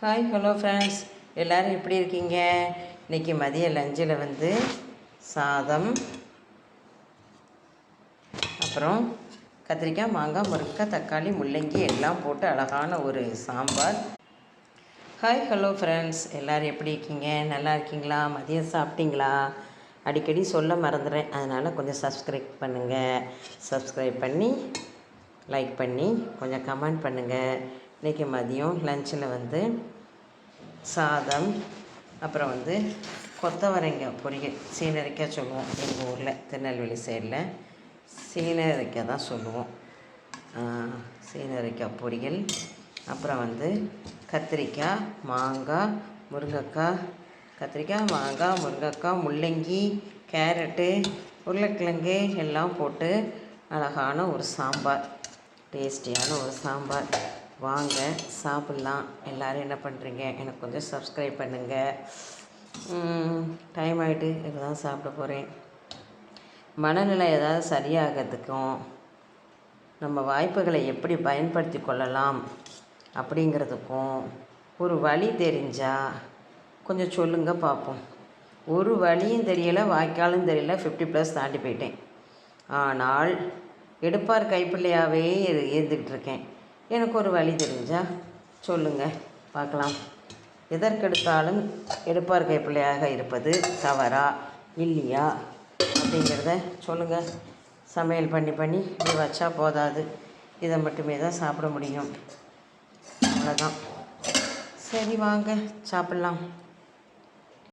Hi hello friends எல்லோரும் எப்படி இருக்கீங்க? இன்றைக்கி மதிய லஞ்சில் வந்து சாதம் அப்புறம் கத்திரிக்காய் மாங்காய் முருங்கைக்காய் தக்காளி முள்ளங்கி எல்லாம் போட்டு அழகான ஒரு சாம்பார். ஹாய் ஹலோ ஃப்ரெண்ட்ஸ் எல்லோரும் எப்படி இருக்கீங்க? நல்லா இருக்கீங்களா? மதியம் சாப்பிட்டீங்களா? அடிக்கடி சொல்ல மறந்துடுறேன் அதனால் கொஞ்சம் சப்ஸ்கிரைப் பண்ணுங்கள் சப்ஸ்கிரைப் பண்ணி லைக் பண்ணி கொஞ்சம் கமெண்ட் பண்ணுங்கள் இன்றைக்கி மதியம் லஞ்சில் வந்து சாதம் அப்புறம் வந்து கொத்தவரைங்காய் பொரியல். சீனரிக்காய் சொல்லுவோம் எங்கள் ஊரில் திருநெல்வேலி சைடில் சீனரிக்காய் தான் சொல்லுவோம். சீனரிக்காய் பொரியல். அப்புறம் வந்து கத்திரிக்காய் மாங்காய் முருங்கைக்காய். கத்திரிக்காய் மாங்காய் முருங்கைக்காய் முள்ளங்கி கேரட்டு உருளைக்கிழங்கு எல்லாம் போட்டு அழகான ஒரு சாம்பார் டேஸ்டியான ஒரு சாம்பார். வாங்க சாப்பிட்லாம். எல்லோரும் என்ன பண்ணுறீங்க எனக்கு கொஞ்சம் சப்ஸ்கிரைப் பண்ணுங்கள் டைம் ஆகிட்டு இப்போ தான் சாப்பிட போகிறேன் மனநிலை ஏதாவது சரியாகிறதுக்கும் நம்ம வாய்ப்புகளை எப்படி பயன்படுத்தி கொள்ளலாம் அப்படிங்கிறதுக்கும் ஒரு வழி தெரிஞ்சால் கொஞ்சம் சொல்லுங்கள் பார்ப்போம். ஒரு வழியும் தெரியலை வாய்க்காலும் தெரியல ஃபிஃப்டி ப்ளஸ் தாண்டி போயிட்டேன். ஆனால் எடுப்பார் கைப்பிள்ளையாகவே இருந்துக்கிட்டு இருக்கேன் எனக்கு ஒரு வழி தெரிஞ்சால் சொல்லுங்கள் பார்க்கலாம். எதற்கெடுத்தாலும் எடுப்பார் கைப்பிள்ளையாக இருப்பது தவறா இல்லையா? அப்படிங்கிறத சொல்லுங்கள் சமையல் பண்ணி பண்ணி இப்படி வச்சா போதாது. இதை மட்டுமே தான் சாப்பிட முடியும். அவ்வளோதான் சரி வாங்க. சாப்பிட்லாம்.